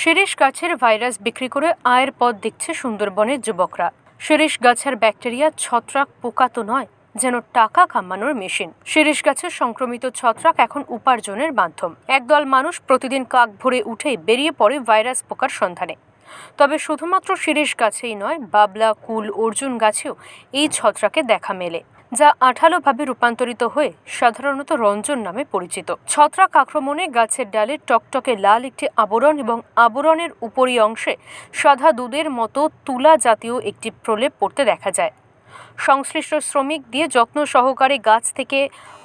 শিরীষ গাছের ভাইরাস বিক্রি করে আয়ের পথ দেখছে সুন্দরবনের যুবকরা। শিরীষ গাছের ব্যাকটেরিয়া ছত্রাক পোকা তো নয়, যেন টাকা কামানোর মেশিন। শিরীষ গাছের সংক্রমিত ছত্রাক এখন উপার্জনের মাধ্যম। একদল মানুষ প্রতিদিন কাক ভরে উঠেই বেরিয়ে পড়ে ভাইরাস পোকার সন্ধানে। তবে শুধুমাত্র শিরীষ গাছেই নয়, বাবলা, কুল, অর্জুন গাছেও এই ছত্রাকে দেখা মেলে। যা আঠালোভাবে রূপান্তরিত হয়ে সাধারণত রঞ্জন নামে পরিচিত। ছত্রাক আক্রমণে গাছের ডালে টকটকে লাল একটি আবরণ এবং আবরণের উপরি অংশে সাদা দুধের মতো তুলা জাতীয় একটি প্রলেপ পড়তে দেখা যায়। সংশ্লিষ্ট শ্রমিক দিয়ে যত্ন সহকারে গাছ থেকে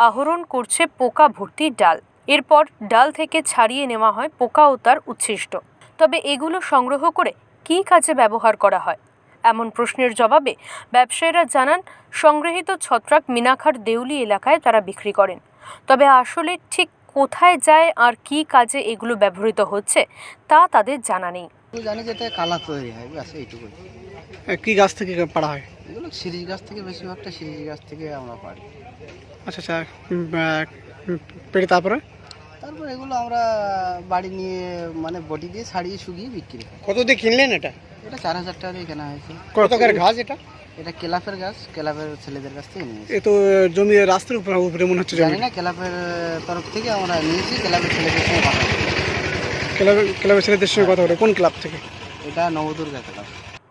আহরণ করছে পোকা ভর্তি ডাল। এরপর ডাল থেকে ছাড়িয়ে নেওয়া হয় পোকা ও তার উচ্ছিষ্ট। তবে এগুলো সংগ্রহ করে কী কাজে ব্যবহার করা হয়? এমন প্রশ্নের জবাবে ব্যবসায়ীরা জানান সংগৃহীত ছত্রাক মিনাখার দেউলি এলাকায় তারা বিক্রি করেন। তবে আসলে ঠিক কোথায় যায় আর কী কাজে এগুলো ব্যবহৃত হচ্ছে তা তাদের জানা নেই। জানি যে কালা তৈরি হয় ব্যাস এইটুকুই। কি গাছ থেকে পাড়া হয়? এগুলো সিরিজ গাছ থেকে বেশিরভাগটা সিরিজ গাছ থেকে আমরা পাই আচ্ছা আচ্ছা আহ, পেড়ে তারপরে? তারপর এগুলো আমরা বাড়ি নিয়ে মানে বটি দিয়ে ছাড়িয়ে শুকিয়ে বিক্রি করি। কত দিয়ে কিনলেন এটা? চার হাজার টাকা দিয়ে কেনা হয়েছে। কত করে ঘাস এটা? এটা কেলাপের গাছ কেলাপের ছেলেদের কাছ থেকে নিয়েছি। এ তো জমি রাস্তার উপরে উপরে মনে হচ্ছে জানি না কেলাপের তরফ থেকে আমরা নিয়েছি কেলাপের ছেলেদের সঙ্গে কথা। ক্লাবের ক্লাবের ছেলেদের সঙ্গে কথা বলে কোন ক্লাব থেকে? এটা নবদুর্গা কেলাপ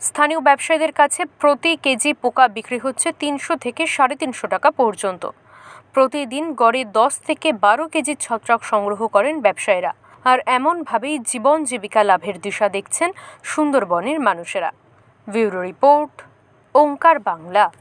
স্থানীয় ব্যবসায়ীদের কাছে প্রতি কেজি পোকা বিক্রি হচ্ছে তিনশো থেকে সাড়ে তিনশো টাকা পর্যন্ত। প্রতিদিন গড়ে দশ থেকে বারো কেজি ছত্রাক সংগ্রহ করেন ব্যবসায়ীরা। আর এমনভাবেই জীবন জীবিকা লাভের দিশা দেখছেন সুন্দরবনের মানুষেরা। Bureau report Omkar Bangla.